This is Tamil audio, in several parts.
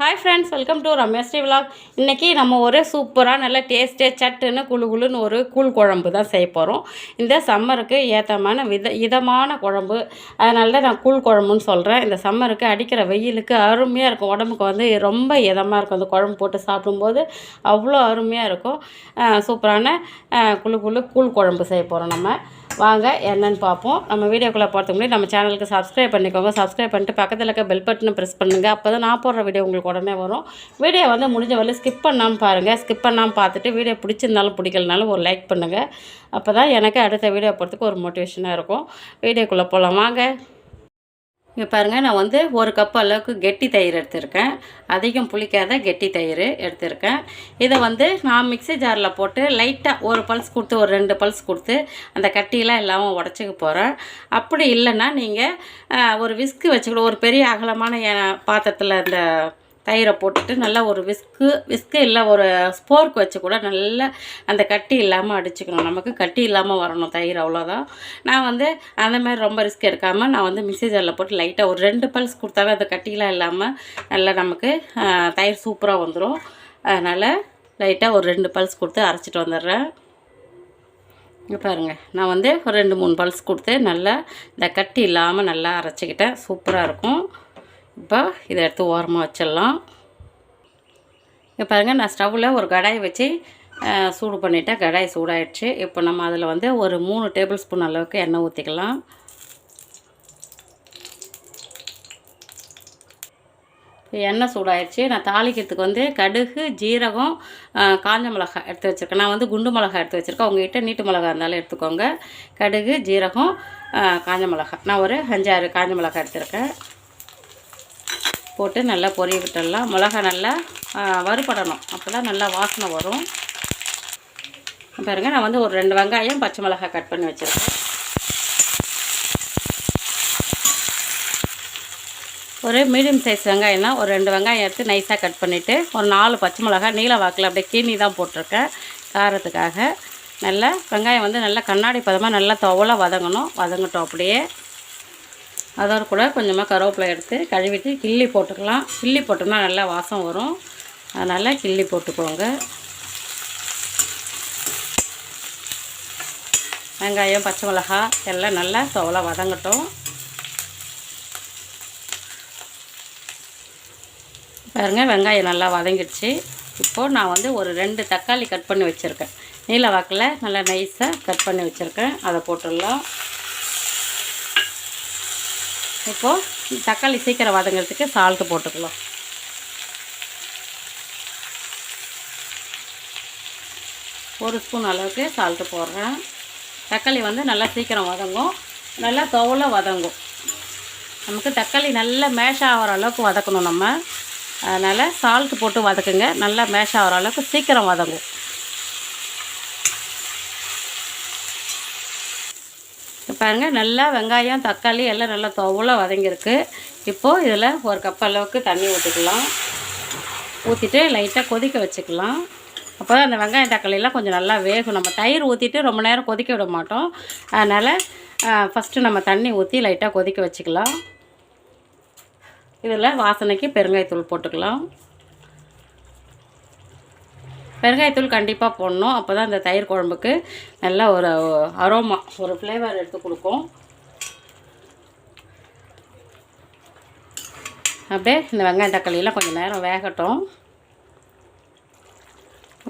Hi friends welcome to Rameshri vlog இன்றைக்கி நம்ம ஒரு சூப்பராக நல்ல டேஸ்ட்டே சட்டுன்னு குழு குழுன்னு ஒரு கூழ் குழம்பு தான் செய்ய போகிறோம் இந்த சம்மருக்கு ஏற்றமான வித இதமான குழம்பு. அதனால தான் நான் கூழ் குழம்புன்னு சொல்கிறேன் இந்த சம்மருக்கு அடிக்கிற வெயிலுக்கு அருமையாக இருக்கும். உடம்புக்கு வந்து ரொம்ப இதமாக இருக்கும். அந்த குழம்பு போட்டு சாப்பிடும்போது அவ்வளோ அருமையாக இருக்கும். சூப்பரான குழு குழு கூழ் குழம்பு செய்ய போகிறோம் நம்ம. வாங்க என்னென்னு பார்ப்போம். நம்ம வீடியோக்குள்ளே போகிறதுக்கு முன்னாடி நம்ம சேனலுக்கு சப்ஸ்கிரைப் பண்ணிக்கோங்க. சப்ஸ்கிரைப் பண்ணிட்டு பக்கத்தில் இருக்க பெல் பட்டனை ப்ரெஸ் பண்ணுங்கள் அப்போ தான் நான் போடுற வீடியோ உங்களுக்கு உடனே வரும். வீடியோ வந்து முடிஞ்ச வரல ஸ்கிப் பண்ணாமல் பாருங்கள் ஸ்கிப் பண்ணாமல் பார்த்துட்டு வீடியோ பிடிச்சிருந்தாலும் பிடிக்கலனாலும் ஒரு லைக் பண்ணுங்கள் அப்போ தான் எனக்கு அடுத்த வீடியோ போகிறதுக்கு ஒரு மோட்டிவேஷனாக இருக்கும். வீடியோக்குள்ளே போகலாம் வாங்க. இங்கே பாருங்கள் நான் வந்து ஒரு கப் அளவுக்கு கெட்டி தயிர் எடுத்திருக்கேன். அதிகம் புளிக்காத கெட்டி தயிர் எடுத்திருக்கேன். இதை வந்து நான் மிக்ஸி ஜாரில் போட்டு லைட்டாக ஒரு பல்ஸ் கொடுத்து ஒரு ரெண்டு பல்ஸ் கொடுத்து அந்த கட்டியெல்லாம் இல்லாமல் உடச்சிக்க போகிறேன் அப்படி இல்லைன்னா நீங்கள் ஒரு விஸ்கு வச்சுக்கிட்டு ஒரு பெரிய அகலமான பாத்திரத்தில் இந்த தயிரை போட்டுட்டு நல்லா ஒரு விஸ்கு விஸ்கு இல்லை ஒரு ஸ்போர்க் வச்சு கூட நல்லா அந்த கட்டி இல்லாமல் அடிச்சுக்கணும். நமக்கு கட்டி இல்லாமல் வரணும் தயிர் அவ்வளோதான் நான் வந்து அந்த மாதிரி ரொம்ப ரிஸ்க் எடுக்காமல் நான் வந்து மிக்ஸி ஜாரில் போட்டு லைட்டாக ஒரு ரெண்டு பல்ஸ் கொடுத்தாவே அந்த கட்டிலாம் இல்லாமல் நல்லா நமக்கு தயிர் சூப்பராக வந்துடும் அதனால் லைட்டாக ஒரு ரெண்டு பல்ஸ் கொடுத்து அரைச்சிட்டு வந்துடுறேன். இங்கே பாருங்கள் நான் வந்து ஒரு ரெண்டு மூணு பல்ஸ் கொடுத்து நல்லா இந்த கட்டி இல்லாமல் நல்லா அரைச்சிக்கிட்டேன். சூப்பராக இருக்கும். இப்போ இதை எடுத்து ஓரமாக வச்சிடலாம். இங்கே பாருங்கள் நான் ஸ்டவ்வில் ஒரு கடாய் வச்சு சூடு பண்ணிவிட்டேன் கடாய் சூடாயிடுச்சு. இப்போ நம்ம அதில் வந்து ஒரு மூணு டேபிள் ஸ்பூன் அளவுக்கு எண்ணெய் ஊற்றிக்கலாம். எண்ணெய் சூடாயிடுச்சு. நான் தாளிக்கிறதுக்கு வந்து கடுகு ஜீரகம் காஞ்ச மிளகாய் எடுத்து வச்சுருக்கேன். நான் வந்து குண்டு மிளகாய் எடுத்து வச்சுருக்கேன். உங்ககிட்ட நீட்டு மிளகாய் இருந்தாலும் எடுத்துக்கோங்க. கடுகு ஜீரகம் காஞ்ச மிளகாய். நான் ஒரு அஞ்சாறு காஞ்ச மிளகாய் எடுத்துருக்கேன். போட்டு நல்லா பொரிய விட்டுடலாம். மிளகா நல்லா வறுபடணும். அப்போ தான் நல்லா வாசனை வரும். பாருங்கள் நான் வந்து ஒரு ரெண்டு வெங்காயம் பச்சை மிளகாய் கட் பண்ணி வச்சுருக்கேன். ஒரு மீடியம் சைஸ் வெங்காயம்னா ஒரு ரெண்டு வெங்காயம் எடுத்து நைஸாக கட் பண்ணிவிட்டு ஒரு நாலு பச்சை மிளகாய் நீல வாக்கில் அப்படியே கீனி தான் போட்டிருக்கேன் காரத்துக்காக. நல்லா வெங்காயம் வந்து நல்லா கண்ணாடி பதமாக நல்லா துவலாக வதங்கணும். வதங்கட்டும் அப்படியே. அதோட கூட கொஞ்சமாக கருவேப்பிலை எடுத்து கழுவிட்டு கிள்ளி போட்டுக்கலாம். கிள்ளி போட்டோம்னா நல்லா வாசம் வரும். அதனால் கிள்ளி போட்டுக்கோங்க. வெங்காயம் பச்சை மிளகாய் எல்லாம் நல்லா சோளம் வதங்கட்டும். பாருங்க வெங்காயம் நல்லா வதங்கிடுச்சு. இப்போது நான் வந்து ஒரு ரெண்டு தக்காளி கட் பண்ணி வச்சுருக்கேன். நீல வாக்கில் நல்லா நைஸாக கட் பண்ணி வச்சுருக்கேன். அதை போட்டுடலாம். இப்போது தக்காளி சீக்கிரம் வதங்கிறதுக்கு சால்ட்டு போட்டுக்கலாம் ஒரு ஸ்பூன் அளவுக்கு சால்ட்டு போடுறேன். தக்காளி வந்து நல்லா சீக்கிரம் வதங்கும். நல்லா தோலை வதங்கும். நமக்கு தக்காளி நல்லா மேஷ் ஆகிற அளவுக்கு வதக்கணும் நம்ம. அதனால் சால்ட்டு போட்டு வதக்குங்க. நல்லா மேஷ் ஆகிற அளவுக்கு சீக்கிரம் வதங்கும். பாருங்கள் நல்லா வெங்காயம் தக்காளி எல்லாம் நல்லா துவல வதங்கியிருக்கு. இப்போது இதில் ஒரு கப் அளவுக்கு தண்ணி ஊற்றிக்கலாம் ஊற்றிட்டு லைட்டாக கொதிக்க வச்சுக்கலாம். அப்போ தான் அந்த வெங்காயம் தக்காளியெல்லாம் கொஞ்சம் நல்லா வேகும். நம்ம தயிர் ஊற்றிட்டு ரொம்ப நேரம் கொதிக்க விட மாட்டோம். அதனால் ஃபஸ்ட்டு நம்ம தண்ணி ஊற்றி லைட்டாக கொதிக்க வச்சுக்கலாம். இதில் வாசனைக்கு பெருங்காயத்தூள் போட்டுக்கலாம். பெருங்காயத்தூள் கண்டிப்பாக போடணும். அப்போ தான் இந்த தயிர் குழம்புக்கு நல்லா ஒரு அரோமா ஒரு ஃப்ளேவர் எடுத்து கொடுக்கும். அப்படியே இந்த வெங்காயம் தக்காளியெல்லாம் கொஞ்சம் நேரம் வேகட்டும்.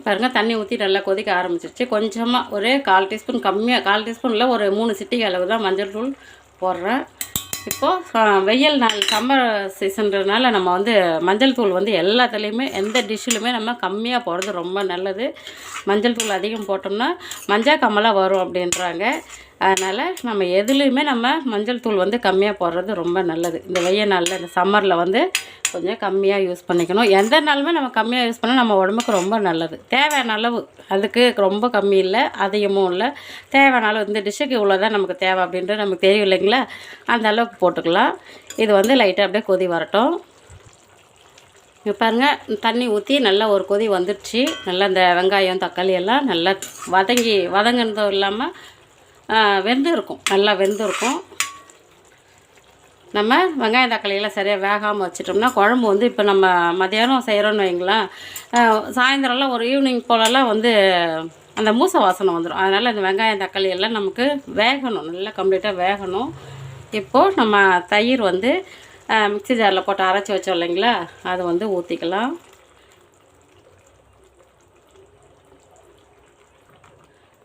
பாருங்கள் தண்ணி ஊற்றி நல்லா கொதிக்க ஆரம்பிச்சிருச்சு. கொஞ்சமாக ஒரே கால் டீஸ்பூன் கம்மியாக கால் டீஸ்பூனில் ஒரு மூணு சிட்டிகை அளவு தான் மஞ்சள் தூள் போடுறேன். இப்போது வெயில் நாள் சம்மர் சீசன்றதுனால நம்ம வந்து மஞ்சள் தூள் வந்து எல்லாத்துலேயுமே எந்த டிஷ்ஷிலுமே நம்ம கம்மியாக போடுறது ரொம்ப நல்லது. மஞ்சள் தூள் அதிகம் போட்டோம்னா மஞ்சள் கம்மலாக வரும் அப்படின்றாங்க. அதனால் நம்ம எதுலேயுமே நம்ம மஞ்சள் தூள் வந்து கம்மியாக போடுறது ரொம்ப நல்லது. இந்த வெய்ய நாளில் இந்த சம்மரில் வந்து கொஞ்சம் கம்மியாக யூஸ் பண்ணிக்கணும். எந்த நாளுமே நம்ம கம்மியாக யூஸ் பண்ணால் நம்ம உடம்புக்கு ரொம்ப நல்லது. தேவையான அளவு அதுக்கு ரொம்ப கம்மி இல்லை அதிகமும் இல்லை. தேவையான அளவு இந்த டிஷ்ஷுக்கு இவ்வளோ தான் நமக்கு தேவை அப்படின்றது நமக்கு தெரியும் இல்லைங்களா? அந்த அளவுக்கு போட்டுக்கலாம். இது வந்து லைட்டாக அப்படியே கொதி வரட்டும். பாருங்கள் தண்ணி ஊற்றி நல்லா ஒரு கொதி வந்துடுச்சு நல்லா இந்த வெங்காயம் தக்காளி எல்லாம் நல்லா வதங்கி வதங்கினதும் இல்லாமல் வெந்து இருக்கும் நல்லா வெந்து இருக்கும் நம்ம வெங்காயம் தக்காளியெல்லாம் சரியாக வேகாமல் வச்சிட்டோம்னா குழம்பு வந்து இப்போ நம்ம மதியானம் செய்கிறோன்னு வைங்களேன் சாயந்தரம்லாம் ஒரு ஈவினிங் போலலாம் வந்து அந்த மூசை வாசனை வந்துடும் அதனால் இந்த வெங்காயம் தக்காளி எல்லாம் நமக்கு வேகணும். நல்லா கம்ப்ளீட்டாக வேகணும். இப்போது நம்ம தயிர் வந்து மிக்சி மிக்ஸி ஜாரில் போட்டு அரைச்சி வச்சோம் இல்லைங்களா அதை வந்து ஊற்றிக்கலாம்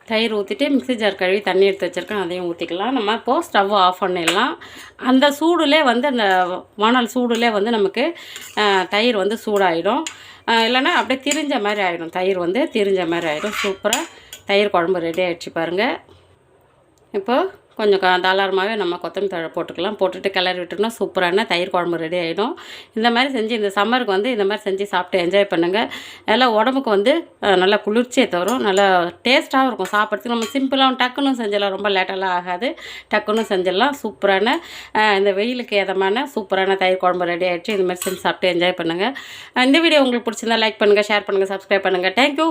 தயிர் ஊற்றிட்டு மிக்ஸி ஜார் கழுவி தண்ணி எடுத்து வச்சுருக்கேன். அதையும் ஊற்றிக்கலாம் நம்ம இப்போது ஸ்டவ் ஆஃப் பண்ணிடலாம். அந்த சூடுலே வந்து அந்த வானல் சூடுலே வந்து நமக்கு தயிர் வந்து சூடாயிடும். இல்லைன்னா அப்படியே திரிஞ்ச மாதிரி ஆகிடும் தயிர் வந்து திரிஞ்ச மாதிரி ஆகிடும் சூப்பராக தயிர் குழம்பு ரெடி ஆகிடுச்சு பாருங்கள் இப்போது கொஞ்சம் தாராளமாகவே நம்ம கொத்தமல்லி தழை போட்டுக்கலாம். போட்டுட்டு கிளறி விட்டுனா சூப்பரான தயிர் குழம்பு ரெடி ஆகிடும் இந்த மாதிரி செஞ்சு இந்த சம்மருக்கு வந்து இந்த மாதிரி செஞ்சு சாப்பிட்டு என்ஜாய் பண்ணுங்கள் எல்லாம் உடம்புக்கு வந்து நல்லா குளிர்ச்சியை தரும். நல்லா டேஸ்ட்டாகவும் இருக்கும். சாப்பிட்றதுக்கு நம்ம சிம்பிளாக டக்குன்னு செஞ்சிடலாம். ரொம்ப லேட்டெல்லாம் ஆகாது. டக்குன்னு செஞ்சிடலாம். சூப்பரான இந்த வெயிலுக்கு ஏதமான சூப்பரான தயிர் குழம்பு ரெடி ஆகிடுச்சு இந்த மாதிரி செஞ்சு சாப்பிட்டு என்ஜாய் பண்ணுங்கள் இந்த வீடியோ உங்களுக்கு பிடிச்சிருந்தா லைக் பண்ணுங்கள் ஷேர் பண்ணுங்கள் சப்ஸ்கிரைப் பண்ணுங்கள் தேங்க்யூ